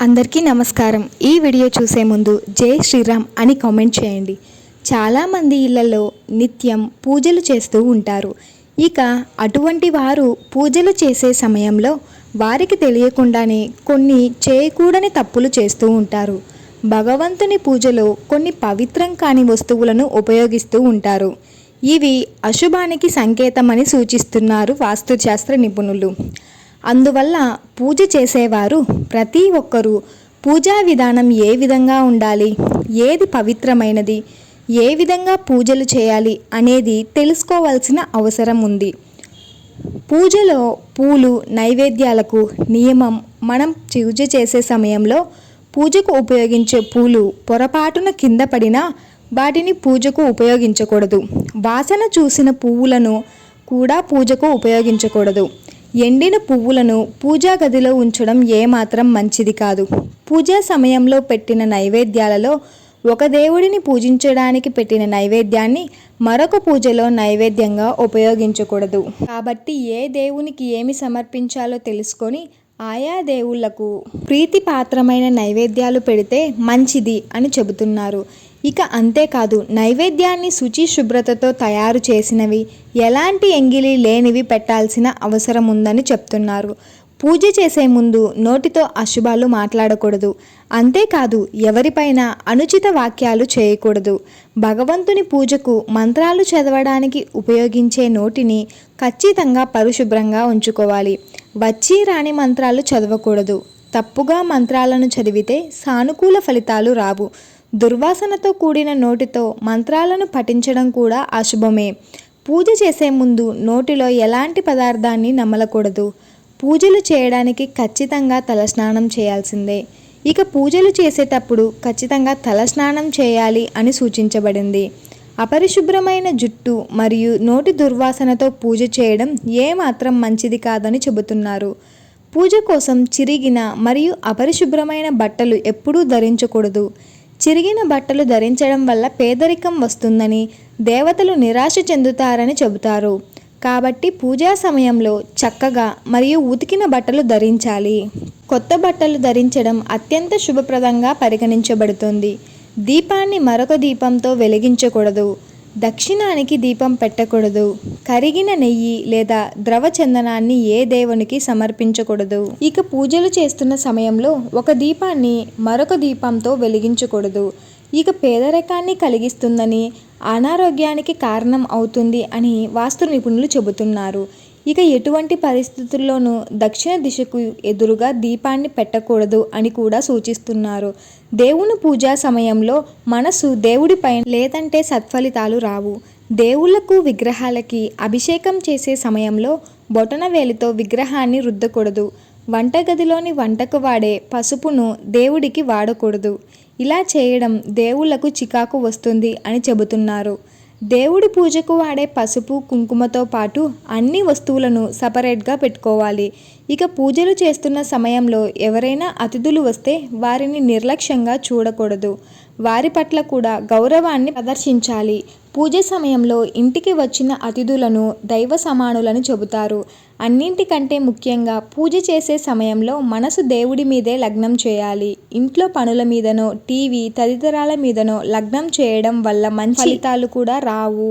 అందరికీ నమస్కారం. ఈ వీడియో చూసే ముందు జై శ్రీరామ్ అని కామెంట్ చేయండి. చాలామంది ఇళ్ళలో నిత్యం పూజలు చేస్తూ ఉంటారు. ఇక అటువంటి వారు పూజలు చేసే సమయంలో వారికి తెలియకుండానే కొన్ని చేయకూడని తప్పులు చేస్తూ ఉంటారు. భగవంతుని పూజలో కొన్ని పవిత్రం కాని వస్తువులను ఉపయోగిస్తూ ఉంటారు. ఇవి అశుభానికి సంకేతమని సూచిస్తున్నారు వాస్తుశాస్త్ర నిపుణులు. అందువల్ల పూజ చేసేవారు ప్రతి ఒక్కరూ పూజా విధానం ఏ విధంగా ఉండాలి? ఏది పవిత్రమైనది? ఏ విధంగా పూజలు చేయాలి అనేది తెలుసుకోవాల్సిన అవసరం ఉంది. పూజలో పూలు నైవేద్యాలకు నియమం మనం పూజ చేసే సమయంలో పూజకు ఉపయోగించే పూలు పొరపాటున కింద పడినా వాటిని పూజకు ఉపయోగించకూడదు. వాసన చూసిన పువ్వులను కూడా పూజకు ఉపయోగించకూడదు. ఎండిన పువ్వులను పూజా గదిలో ఉంచడం ఏమాత్రం మంచిది కాదు. పూజా సమయంలో పెట్టిన నైవేద్యాలలో ఒక దేవుడిని పూజించడానికి పెట్టిన నైవేద్యాన్ని మరొక పూజలో నైవేద్యంగా ఉపయోగించకూడదు. కాబట్టి ఏ దేవునికి ఏమి సమర్పించాలో తెలుసుకొని ఆయా దేవుళ్ళకు ప్రీతిపాత్రమైన నైవేద్యాలు పెడితే మంచిది అని చెబుతున్నారు. ఇక అంతేకాదు నైవేద్యాన్ని శుచి శుభ్రతతో తయారు చేసినవి ఎలాంటి ఎంగిలి లేనివి పెట్టాల్సిన అవసరం ఉందని చెప్తున్నారు. పూజ చేసే ముందు నోటితో అశుభాలు మాట్లాడకూడదు. అంతేకాదు ఎవరిపైన అనుచిత వాక్యాలు చేయకూడదు. భగవంతుని పూజకు మంత్రాలు చదవడానికి ఉపయోగించే నోటిని ఖచ్చితంగా పరిశుభ్రంగా ఉంచుకోవాలి. వచ్చి రాని మంత్రాలు చదవకూడదు. తప్పుగా మంత్రాలను చదివితే సానుకూల ఫలితాలు రావు. దుర్వాసనతో కూడిన నోటితో మంత్రాలను పఠించడం కూడా అశుభమే. పూజ చేసే ముందు నోటిలో ఎలాంటి పదార్థాన్ని నమలకూడదు. పూజలు చేయడానికి ఖచ్చితంగా తలస్నానం చేయాల్సిందే. ఇక పూజలు చేసేటప్పుడు ఖచ్చితంగా తలస్నానం చేయాలి అని సూచించబడింది. అపరిశుభ్రమైన జుట్టు మరియు నోటి దుర్వాసనతో పూజ చేయడం ఏమాత్రం మంచిది కాదని చెబుతున్నారు. పూజ కోసం చిరిగిన మరియు అపరిశుభ్రమైన బట్టలు ఎప్పుడూ ధరించకూడదు. చిరిగిన బట్టలు ధరించడం వల్ల పేదరికం వస్తుందని దేవతలు నిరాశ చెందుతారని చెబుతారు. కాబట్టి పూజా సమయంలో చక్కగా మరియు ఉతికిన బట్టలు ధరించాలి. కొత్త బట్టలు ధరించడం అత్యంత శుభప్రదంగా పరిగణించబడుతుంది. దీపాన్ని మరొక దీపంతో వెలిగించకూడదు. దక్షిణానికి దీపం పెట్టకూడదు. కరిగిన నెయ్యి లేదా ద్రవ చందనాన్ని ఏ దేవునికి సమర్పించకూడదు. ఇక పూజలు చేస్తున్న సమయంలో ఒక దీపాన్ని మరొక దీపంతో వెలిగించకూడదు. ఇక పేదరికాన్ని కలిగిస్తుందని అనారోగ్యానికి కారణం అవుతుంది అని వాస్తు నిపుణులు చెబుతున్నారు. ఇక ఎటువంటి పరిస్థితుల్లోనూ దక్షిణ దిశకు ఎదురుగా దీపాన్ని పెట్టకూడదు అని కూడా సూచిస్తున్నారు. దేవుని పూజా సమయంలో మనసు దేవుడిపై లేదంటే సత్ఫలితాలు రావు. దేవుళ్ళకు విగ్రహాలకి అభిషేకం చేసే సమయంలో బొటన వేలితో విగ్రహాన్ని రుద్దకూడదు. వంటగదిలోని వంటకు వాడే పసుపును దేవుడికి వాడకూడదు. ఇలా చేయడం దేవుళ్ళకు చికాకు వస్తుంది అని చెబుతున్నారు. దేవుడి పూజకు వాడే పసుపు కుంకుమతో పాటు అన్ని వస్తువులను సపరేట్గా పెట్టుకోవాలి. ఇక పూజలు చేస్తున్న సమయంలో ఎవరైనా అతిథులు వస్తే వారిని నిర్లక్ష్యంగా చూడకూడదు. వారి పట్ల కూడా గౌరవాన్ని ప్రదర్శించాలి. పూజ సమయంలో ఇంటికి వచ్చిన అతిథులను దైవ సమానులని చెబుతారు. అన్నింటికంటే ముఖ్యంగా పూజ చేసే సమయంలో మనసు దేవుడి మీదే లగ్నం చేయాలి. ఇంట్లో పనుల మీదనో టీవీ తదితరాల మీదనో లగ్నం చేయడం వల్ల మంచి ఫలితాలు కూడా రావు.